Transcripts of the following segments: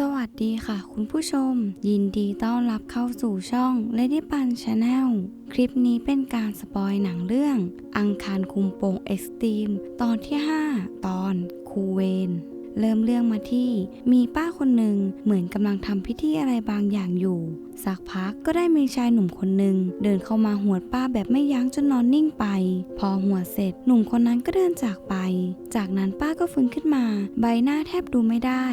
สวัสดีค่ะคุณผู้ชม ยินดีต้อนรับเข้าสู่ช่อง Lady Pan Channel คลิปนี้เป็นการสปอยหนังเรื่อง อังคารคุมโปงเอ็กซ์ตรีมตอนที่ 5 ตอนคูเวนเริ่มเรื่องมาที่มีป้าคนหนึ่งเหมือนกำลังทำพิธีอะไรบางอย่างอยู่ สักพักก็ได้มีชายหนุ่มคนหนึ่งเดินเข้ามาหวดป้าแบบไม่ยั้งจนนอนนิ่งไป พอหัวเสร็จหนุ่มคนนั้นก็เดินจากไป จากนั้นป้าก็ฟื้นขึ้นมา ใบหน้าแทบดูไม่ได้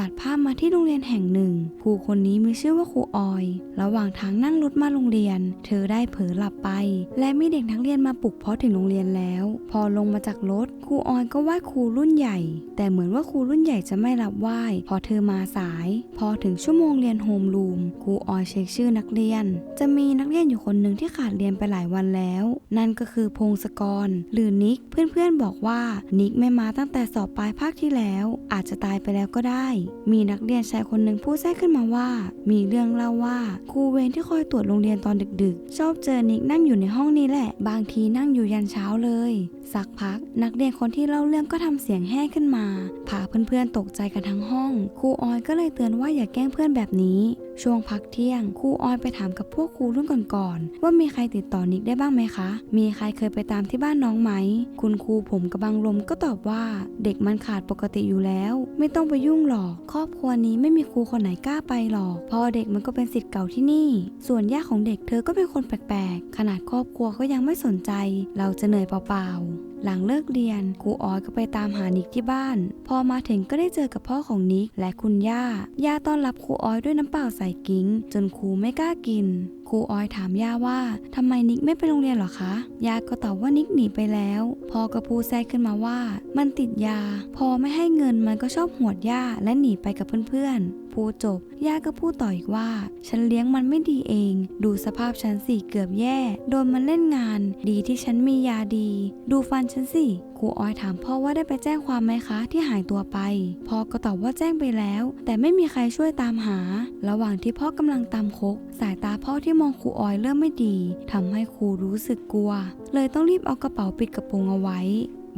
ตัดภาพมาที่โรงเรียนแห่งหนึ่ง ครูคนนี้มีชื่อว่าครูออย ระหว่างทางนั่งรถมาโรงเรียน เธอได้เผลอหลับไป และมีเด็กนักเรียนมาปลุกเพราะถึงโรงเรียนแล้ว พอลงมาจากรถครูออยก็ไหว้ครูรุ่นใหญ่ แต่เหมือนว่าครูรุ่นใหญ่จะไม่รับไหว้เพอเธอมาสาย พอถึงชั่วโมงเรียนโฮมรูมครูออยเช็คชื่อนักเรียน จะมีนักเรียนอยู่คนหนึ่งที่ขาดเรียนไปหลายวันแล้ว นั่นก็คือพงศกร หรือนิกเพื่อนๆบอกว่านิกไม่มาตั้งแต่สอบปลายภาคที่แล้ว อาจจะตายไปแล้วก็ได้มีนักเรียนชายคนหนึ่งพูดแทรกขึ้นมาว่า มีเรื่องเล่าว่าครูเวรที่คอยตรวจโรงเรียนตอนดึกๆ ชอบเจอนิกนั่งอยู่ในห้องนี้แหละ บางทีนั่งอยู่ยันเช้าเลย สักพัก นักเรียนคนที่เล่าเรื่องก็ทำเสียงแห้ขึ้นมาพาเพื่อนๆตกใจกันทั้งห้อง ครูออยก็เลยเตือนว่าอย่าแกล้งเพื่อนแบบนี้ ช่วงพักเที่ยงครูออยไปถามกับพวกครูรุ่นก่อนๆว่ามีใครติดต่อนิกได้บ้างไหมคะ มีใครเคยไปตามที่บ้านน้องไหม คุณครูผมกับบังลมก็ตอบว่า เด็กมันขาดปกติอยู่แล้ว ไม่ต้องไปยุ่งหรอก ครอบครัวนี้ไม่มีครูคนไหนกล้าไปหรอกพราะเด็กมันก็เป็นสิทธิ์เก่าที่นี่ ส่วนย่าของเด็กเธอก็เป็นคนแปลกๆ ขนาดครอบครัวก็ยังไม่สนใจ เราจะเหนื่อยเปล่าๆหลังเลิกเรียนครูออยก็ไปตามหานิกที่บ้าน พอมาถึงก็ได้เจอกับพ่อของนิกและคุณย่าย่าต้อนรับครูออยด้วยน้ำเปล่าใส่กิ้ง จนครูไม่กล้ากิน ครูออยถามย่าว่าทำไมนิกไม่ไปโรงเรียนหรอคะย่าก็ตอบว่านิกหนีไปแล้วพ่อก็พูดแทรกขึ้นมาว่า มันติดยา พอไม่ให้เงินมันก็ชอบหวดย่าและหนีไปกับเพื่อนๆ พูดจบ ย่าก็พูดต่ออีกว่า ฉันเลี้ยงมันไม่ดีเอง ดูสภาพฉันสิเกือบแย่ โดนมันเล่นงาน ดีที่ฉันมียาดี ดูฟันฉันสิครูออยถามพ่อว่าได้ไปแจ้งความไหมคะ ที่หายตัวไป พ่อก็ตอบว่าแจ้งไปแล้ว แต่ไม่มีใครช่วยตามหา ระหว่างที่พ่อกำลังตามคก สายตาพ่อที่มองครูออยเริ่มไม่ดีทำให้ครูรู้สึกกลัว เลยต้องรีบเอากระเป๋าปิดกระโปรงเอาไว้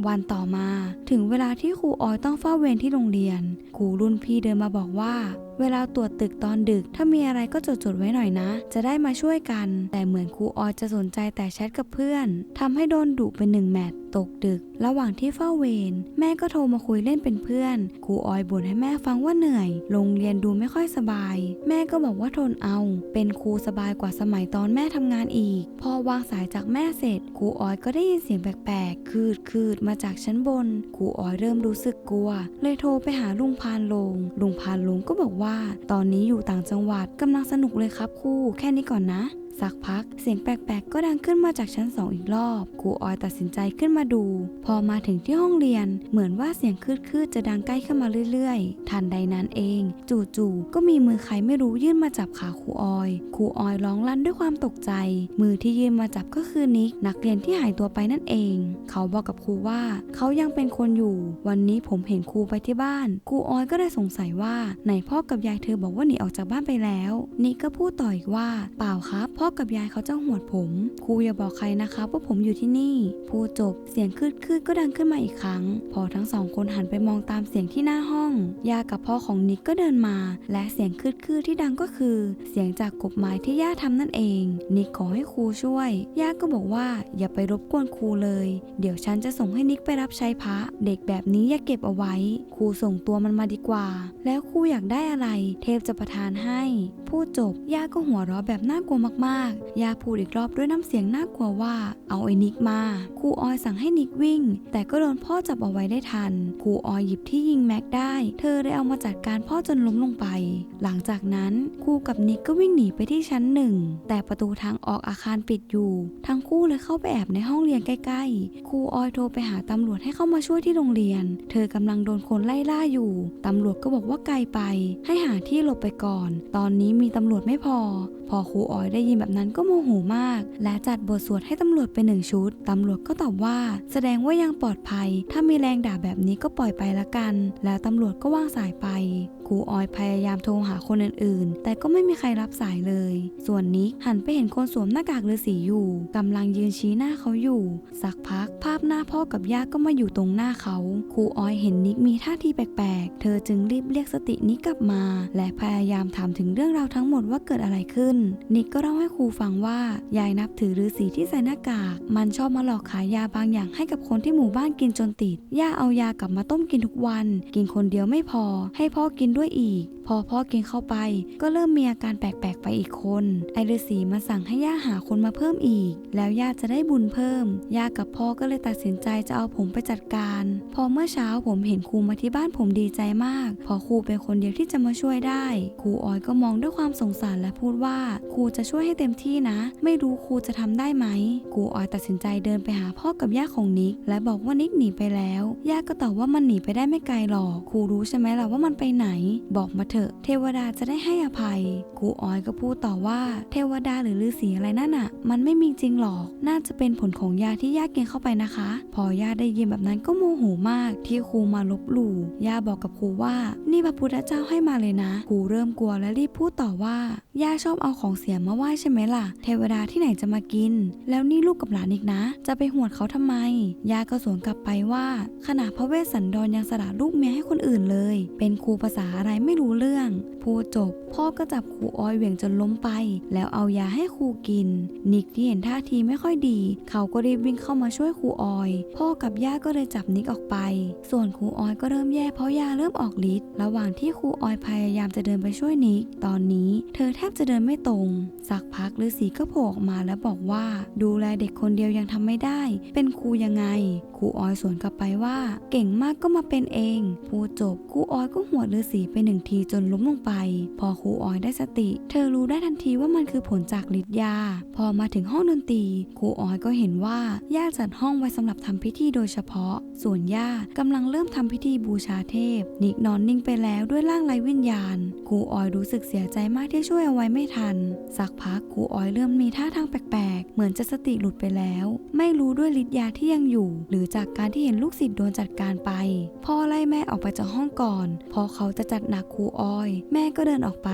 วันต่อมา ถึงเวลาที่ครูออยต้องเฝ้าเวรที่โรงเรียนครูรุ่นพี่เดินมาบอกว่า เวลาตรวจตึกตอนดึก ถ้ามีอะไรก็จดจดๆไว้หน่อยนะ จะได้มาช่วยกัน แต่เหมือนครูออยจะสนใจแต่แชทกับเพื่อนทำให้โดนดุเป็นหนึ่งแมตช์ตกดึก ระหว่างที่เฝ้าเวรแม่ก็โทรมาคุยเล่นเป็นเพื่อนครูออยบ่นให้แม่ฟังว่าเหนื่อย โรงเรียนดูไม่ค่อยสบาย แม่ก็บอกว่าทนเอา เป็นครูสบายกว่าสมัยตอนแม่ทำงานอีก พอวางสายจากแม่เสร็จครูออยก็ได้ยินเสียงแปลกๆ คืดคืดมาจากชั้นบนครูออยเริ่มรู้สึกกลัว เลยโทรไปหาลุงพานลงลุงพานลงก็บอกว่าตอนนี้อยู่ต่างจังหวัดกำลังสนุกเลยครับครูแค่นี้ก่อนนะ สักพักเสียงแปลกๆ ก็ดังขึ้นมาจากชั้นสองอีกรอบครูออยตัดสินใจขึ้นมาดู พอมาถึงที่ห้องเรียน เหมือนว่าเสียงคืดๆจะดังใกล้เข้ามาเรื่อยๆ ทันใดนั้นเอง จู่ๆก็มีมือใครไม่รู้ยื่นมาจับขาครูออยครูออยร้องลั่นด้วยความตกใจ มือที่ยื่นมาจับก็คือนิกนักเรียนที่หายตัวไปนั่นเอง เขาบอกกับครูว่า เขายังเป็นคนอยู่ วันนี้ผมเห็นครูไปที่บ้านครูออยก็ได้สงสัยว่าไหนพ่อกับยายเธอบอกว่าหนีออกจากบ้านไปแล้วนิกก็พูดต่ออีกว่าเปล่าครับพ่อกับยายเขาจะหวดผมครูอย่าบอกใครนะครับว่าผมอยู่ที่นี่ พูดจบเสียงคืดคืดๆก็ดังขึ้นมาอีกครั้ง พอทั้งสองคนหันไปมองตามเสียงที่หน้าห้อง ยากับพ่อของนิกก็เดินมา และเสียงคืดคืดๆที่ดังก็คือ เสียงจากกบไม้ที่ย่าทำนั่นเอง นิกขอให้ครูช่วย ย่าก็บอกว่าอย่าไปรบกวนครูเลย เดี๋ยวฉันจะส่งให้นิกไปรับใช้พระ เด็กแบบนี้อย่าเก็บเอาไว้ ครูส่งตัวมันมาดีกว่า แล้วครูอยากได้อะไร เทพจะประทานให้ พูดจบย่าก็หัวเราะแบบน่ากลัวมากๆย่าพูดอีกรอบด้วยน้ำเสียงน่ากลัวว่า เอาไอ้นิกมาครูออยสั่งให้นิกวิ่ง แต่ก็โดนพ่อจับเอาไว้ได้ทันครูออยหยิบที่ยิงแม็กได้ เธอเลยเอามาจัดการพ่อจนล้มลงไป หลังจากนั้นครูกับนิกก็วิ่งหนีไปที่ชั้นหนึ่งแต่ประตูทางออกอาคารปิดอยู่ ทั้งคู่เลยเข้าไปแอบในห้องเรียนใกล้ๆครูออยโทรไปหาตำรวจให้เข้ามาช่วยที่โรงเรียน เธอกำลังโดนคนไล่ล่าอยู่ตำรวจก็บอกว่าไกลไป ให้หาที่หลบไปก่อน ตอนนี้มีตำรวจไม่พอ พอครูออยได้ยินแบบนั้นก็โมโหมาก และจัดบทสวดให้ตำรวจไปหนึ่งชุด ตำรวจก็ตอบว่า แสดงว่ายังปลอดภัย ถ้ามีแรงด่าแบบนี้ก็ปล่อยไปละกัน แล้วตำรวจก็วางสายไป ครูออยพยายามโทรหาคนอื่นๆ แต่ก็ไม่มีใครรับสายเลย ส่วนนิกหันไปเห็นคนสวมหน้ากากฤาษีอยู่กำลังยืนชี้หน้าเขาอยู่ สักพักภาพหน้าพ่อกับย่าก็มาอยู่ตรงหน้าเขา ครูออยเห็นนิกมีท่าทีแปลกๆ เธอจึงรีบเรียกสตินิกกลับมา และพยายามถามถึงเรื่องราวทั้งหมดว่าเกิดอะไรขึ้น นิกก็เล่าให้ครูฟังว่ายายนับถือฤาษีที่ใส่หน้ากาก มันชอบมาหลอกขายยาบางอย่างให้กับคนที่หมู่บ้านกินจนติด ย่าเอายากลับมาต้มกินทุกวัน กินคนเดียวไม่พอ ให้พ่อกินด้วยอีก พอพ่อกินเข้าไป ก็เริ่มมีอาการแปลกๆไปอีกคน ไอฤาษีมาสั่งให้ย่าหาคนมาเพิ่มอีก แล้วย่าจะได้บุญเพิ่ม ย่ากับพ่อก็เลยตัดสินใจจะเอาผมไปจัดการ พอเมื่อเช้าผมเห็นครูมาที่บ้านผมดีใจมากเพอครูเป็นคนเดียวที่จะมาช่วยได้ ครูออยก็มองด้วยความสงสารและพูดว่าครูจะช่วยให้เต็มที่นะ ไม่รู้ครูจะทำได้ไหมครูออยตัดสินใจเดินไปหาพ่อกับย่าของนิก และบอกว่านิกหนีไปแล้ว ย่าก็ตอบว่ามันหนีไปได้ไม่ไกลหรอก ครูรู้ใช่ไหมล่ะว่ามันไปไหนบอกมาเถอะ เทวดาจะได้ให้อภัยครูออยก็พูดต่อว่า เทวดาหรือฤาษีอะไรนั่นอะมันไม่มีจริงหรอก น่าจะเป็นผลของยาที่ย่ากินเข้าไปนะคะ พอย่าได้ยินแบบนั้นก็โมโหมาก ที่ครูมาลบหลู่ย่าบอกกับครูว่า นี่พระพุทธเจ้าให้มาเลยนะครูเริ่มกลัวและรีบพูดต่อว่าย่าชอบเอาของเสียมาไหว้ใช่ไหมล่ะ เทวดาที่ไหนจะมากิน แล้วนี่ลูกกับหลานอีกนะ จะไปหวดเขาทำไมย่าก็สวนกลับไปว่าขณะพระเวสสันดรยังสละลูกเมียให้คนอื่นเลย เป็นครูภาษาอะไรไม่รู้เรื่อง พูดจบ พ่อก็จับครูออยเหวี่ยงจนล้มไป แล้วเอายาให้ครูกิน นิกที่เห็นท่าทีไม่ค่อยดี เขาก็รีบวิ่งเข้ามาช่วยครูออย พ่อกับย่าก็เลยจับนิกออกไป ส่วนครูออยก็เริ่มแย่เพราะยาเริ่มออกฤทธิ์ระหว่างที่ครูออยพยายามจะเดินไปช่วยนิก ตอนนี้เธอแทบจะเดินไม่ตรง สักพักฤาษีก็โผล่ออกมาแล้วบอกว่า ดูแลเด็กคนเดียวยังทำไม่ได้ เป็นครูยังไง ครูออยสวนกลับไปว่า เก่งมากก็มาเป็นเอง พูดจบ ครูออยก็หัวฤาษีไปหนึ่งทีจนล้มลงไป พอครูออยได้สติ เธอรู้ได้ทันทีว่ามันคือผลจากฤทธิ์ยา พอมาถึงห้องดนตรีครูออยก็เห็นว่าย่าจัดห้องไว้สำหรับทำพิธีโดยเฉพาะ ส่วนย่ากำลังเริ่มทำพิธีบูชาเทพ นิกนอนนิ่งไปแล้วด้วยร่างไร้วิญญาณครูออยรู้สึกเสียใจมากที่ช่วยเอาไว้ไม่ทัน สักพักครูออยเริ่มมีท่าทางแปลกๆ เหมือนจะสติหลุดไปแล้ว ไม่รู้ด้วยฤทธิ์ยาที่ยังอยู่ หรือจากการที่เห็นลูกศิษย์โดนจัดการไป พ่อไล่แม่ออกไปจากห้องก่อน เพอเขาจะจัดหนักครูออย แม่ก็เดินออกไป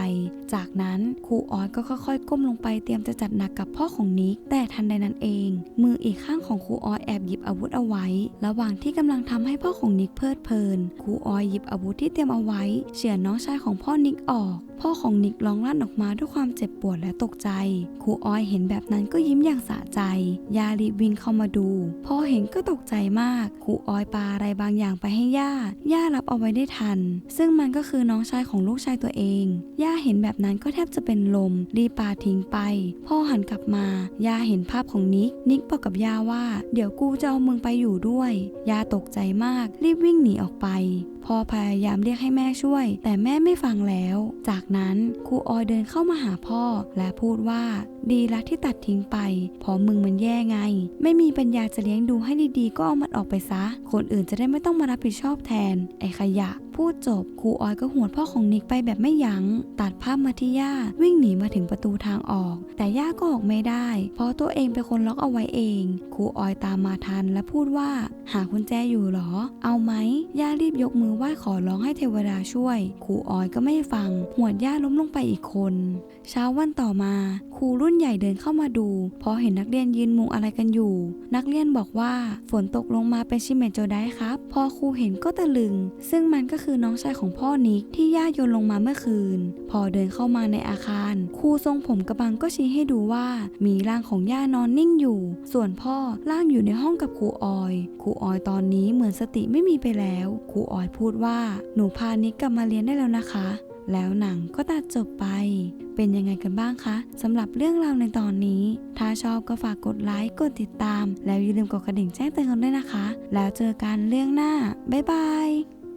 จากนั้นครูออยก็ค่อยๆ ก้มลงไปเตรียมจะจัดหนักกับพ่อของนิก แต่ทันใดนั้นเอง มืออีกข้างของครูออยแอบหยิบอาวุธเอาไว้ ระหว่างที่กำลังทำให้พ่อของนิกเพลิดเพลินครูออยหยิบอาวุธที่เตรียมเอาไว้เฉือนน้องชายของพ่อนิกออก พ่อของนิกร้องลั่นออกมาด้วยความเจ็บปวดและตกใจครูออยเห็นแบบนั้นก็ยิ้มอย่างสะใจ ยารีวิ่งเข้ามาดูพ่อเห็นก็ตกใจมากครูออยปาอะไรบางอย่างไปให้ย่าย่ารับเอาไว้ได้ทัน ซึ่งมันก็คือน้องชายของลูกชายตัวเอง ย่าเห็นแบบนั้นก็แทบจะเป็นลม รีบปาทิ้งไป พ่อหันกลับมา ย่าเห็นภาพของนิก นิกบอกกับย่าว่า เดี๋ยวกูจะเอามึงไปอยู่ด้วย ย่าตกใจมาก รีบวิ่งหนีออกไป พ่อพยายามเรียกให้แม่ช่วย แต่แม่ไม่ฟังแล้ว จากนั้นครูออยเดินเข้ามาหาพ่อ และพูดว่า ดีละที่ตัดทิ้งไปเพราะมึงมันแย่ไง ไม่มีปัญญาจะเลี้ยงดูให้ดีๆ ก็เอามันออกไปซะ คนอื่นจะได้ไม่ต้องมารับผิดชอบแทน ไอ้ขยะ พูดจบครูออยก็หวดพ่อของนิกไปแบบไม่ยัง้ง ตัดภาพมาที่ย่าวิ่งหนีมาถึงประตูทางออก แต่ย่าก็ออกไม่ได้ เพราะตัวเองเป็นคนล็อกเอาไว้เองครูออยตามมาทันและพูดว่า หากุญแจอยู่หรอ เอาไหมย่ารีบยกมือไหว้ขอร้องให้เทวดาช่วยครูออยก็ไม่ฟัง หวดย่าล้มลงไปอีกคน เช้าวันต่อมาครูรุ่นใหญ่เดินเข้ามาดูพราะเห็นนักเรียนยืนมุงอะไรกันอยู่ นักเรียนบอกว่าฝนตกลงมาเป็นชิเมจโจได้ครับ พอครูเห็นก็ตะลึง ซึ่งมันก็คือน้องชายของพ่อนิกที่ย่าโยนลงมาเมื่อคืน พอเดินเข้ามาในอาคาร ครูทรงผมกระบังก็ชี้ให้ดูว่า มีร่างของย่านอนนิ่งอยู่ ส่วนพ่อร่างอยู่ในห้องกับครูออย ครูออยตอนนี้เหมือนสติไม่มีไปแล้ว ครูออยพูพูดว่าหนูพานิกกลับมาเรียนได้แล้วนะคะ แล้วหนังก็ตัดจบไป เป็นยังไงกันบ้างคะสำหรับเรื่องราวในตอนนี้ ถ้าชอบก็ฝากกดไลค์กดติดตาม แล้วอย่าลืมกดกระดิ่งแจ้งเตือนกันด้วยนะคะ แล้วเจอกันเรื่องหน้าบ๊ายบาย